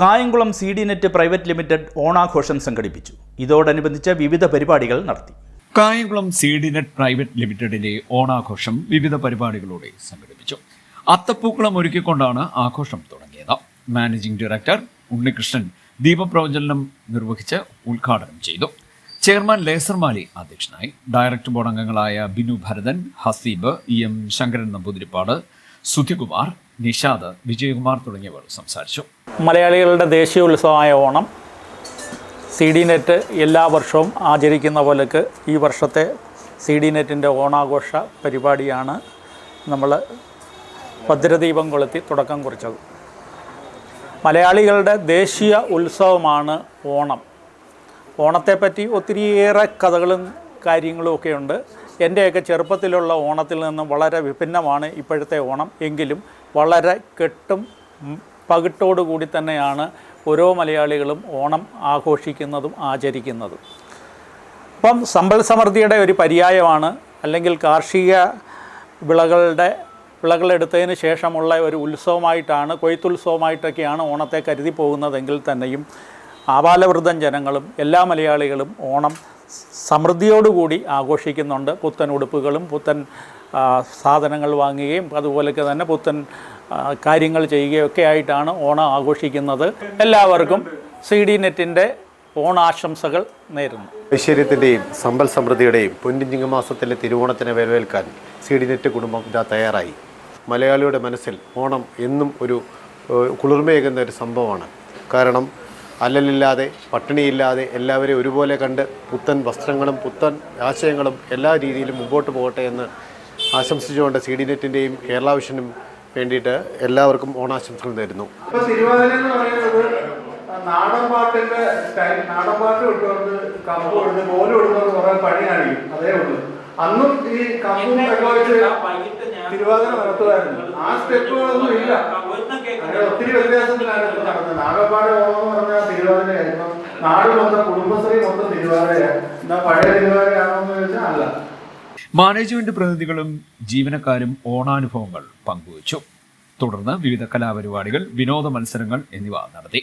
Kayamkulam C D net private limited ഓണാഘോഷം സംഘടിപ്പിച്ചു. ഇതോടനുബന്ധിച്ച് വിവിധ പരിപാടികൾ നടത്തി. Kayamkulam C D net private ലിമിറ്റഡിന്റെ ഓണാഘോഷം വിവിധ പരിപാടികളോടെ സംഘടിപ്പിച്ചു. അത്തപ്പൂക്കളം ഒരുക്കിക്കൊണ്ടാണ് ആഘോഷം തുടങ്ങിയത്. മാനേജിംഗ് ഡയറക്ടർ ഉണ്ണികൃഷ്ണൻ ദീപപ്രവചനം നിർവഹിച്ച് ഉദ്ഘാടനം ചെയ്തു. ചെയർമാൻ ലേസർ മാലി അധ്യക്ഷനായി. ഡയറക്ടർ ബോർഡ് അംഗങ്ങളായ ബിനു ഭരതൻ ഹസീബ് ഇ എം ശങ്കരൻ നമ്പൂതിരിപ്പാട് സുധികുമാർ നിഷാദ് വിജയകുമാർ തുടങ്ങിയവർ സംസാരിച്ചു. മലയാളികളുടെ ദേശീയ ഉത്സവമായ ഓണം സി ഡി നെറ്റ് എല്ലാ വർഷവും ആചരിക്കുന്ന പോലെക്ക് ഈ വർഷത്തെ സി ഡി നെറ്റിന്റെ ഓണാഘോഷ പരിപാടിയാണ് നമ്മൾ ഭദ്രദീപം കൊളുത്തി തുടക്കം കുറിച്ചത്. മലയാളികളുടെ ദേശീയ ഉത്സവമാണ് ഓണം. ഓണത്തെപ്പറ്റി ഒത്തിരിയേറെ കഥകളും കാര്യങ്ങളും ഒക്കെ ഉണ്ട് എന്റെയൊക്കെ ചെറുപ്പത്തിലുള്ള ഓണത്തിൽ നിന്നും വളരെ വിഭിന്നമാണ് ഇപ്പോഴത്തെ ഓണം. എങ്കിലും വളരെ കെട്ടും പകിട്ടോടുകൂടി പകിട്ടോടു കൂടി തന്നെയാണ് ഓരോ മലയാളികളും ഓണം ആഘോഷിക്കുന്നതും ആചരിക്കുന്നതും. അപ്പം സമ്പൽ സമൃദ്ധിയുടെ ഒരു പര്യായമാണ്. അല്ലെങ്കിൽ കാർഷിക വിളകളുടെ വിളകളെടുത്തതിന് ശേഷമുള്ള ഒരു ഉത്സവമായിട്ടാണ് കൊയ്ത്തുത്സവമായിട്ടൊക്കെയാണ് ഓണത്തെ കരുതി പോകുന്നതെങ്കിൽ തന്നെയും ആപാലവൃദ്ധം ജനങ്ങളും എല്ലാ മലയാളികളും ഓണം സമൃദ്ധിയോടുകൂടി ആഘോഷിക്കുന്നുണ്ട്. പുത്തൻ ഉടുപ്പുകളും പുത്തൻ സാധനങ്ങൾ വാങ്ങുകയും അതുപോലൊക്കെ തന്നെ പുത്തൻ കാര്യങ്ങൾ ചെയ്യുകയൊക്കെ ആയിട്ടാണ് ഓണം ആഘോഷിക്കുന്നത്. എല്ലാവർക്കും സി ഡി നെറ്റിന്റെ ഓണാശംസകൾ നേരുന്നു. ഐശ്വര്യത്തിന്റെയും സമ്പൽ സമൃദ്ധിയുടെയും പൊന്നിഞ്ചിങ്ങ മാസത്തിലെ തിരുവോണത്തിനെ വരവേൽക്കാൻ സി ഡി നെറ്റ് കുടുംബം ഇതാ തയ്യാറായി. മലയാളിയുടെ മനസ്സിൽ ഓണം എന്നും ഒരു കുളിർമയേകുന്ന ഒരു സംഭവമാണ്. കാരണം അല്ലലില്ലാതെ പട്ടിണിയില്ലാതെ എല്ലാവരെയും ഒരുപോലെ കണ്ട് പുത്തൻ വസ്ത്രങ്ങളും പുത്തൻ ആശയങ്ങളും എല്ലാ രീതിയിലും മുമ്പോട്ട് പോകട്ടെ എന്ന് ആശംസിച്ചുകൊണ്ട് സി ഡി നെറ്റിന്റെയും കേരള വിഷനും വേണ്ടിയിട്ട് എല്ലാവർക്കും ഓണാശംസകൾ നേരുന്നു. നാടൻ പാട്ട് വിട്ടുകൊണ്ട് കമ്പ് കൊടുത്ത് കോൽ കൊടുക്കുന്നത് കുറെ പണി അതേ ഉള്ളൂ. അന്നും ഈ കമ്പും തിരുവാതിര നടത്തുമായിരുന്നു. ആ സ്റ്റെപ്പുകളൊന്നും ഇല്ല. അങ്ങനെ ഒത്തിരി വ്യത്യാസത്തിലാണ് ഇപ്പൊ നടന്നത്. നാഗപ്പാട് ഓണം എന്ന് പറഞ്ഞാൽ തിരുവാതിരയായിരുന്നു നാട് മൊത്തം കുടുംബശ്രീ മൊത്തം തിരുവാതിരയാണ്. എന്നാ പഴയ തിരുവാതിരയാണോ എന്ന് ചോദിച്ചാൽ അല്ല. മാനേജ്മെന്റ് പ്രതിനിധികളും ജീവനക്കാരും ഓണാനുഭവങ്ങൾ പങ്കുവച്ചു. തുടർന്ന് വിവിധ കലാപരിപാടികൾ വിനോദ മത്സരങ്ങൾ എന്നിവ നടത്തി.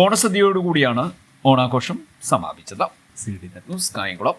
ഓണസദ്യയോടുകൂടിയാണ് ഓണാഘോഷം സമാപിച്ചത്. C D net news Kayamkulam.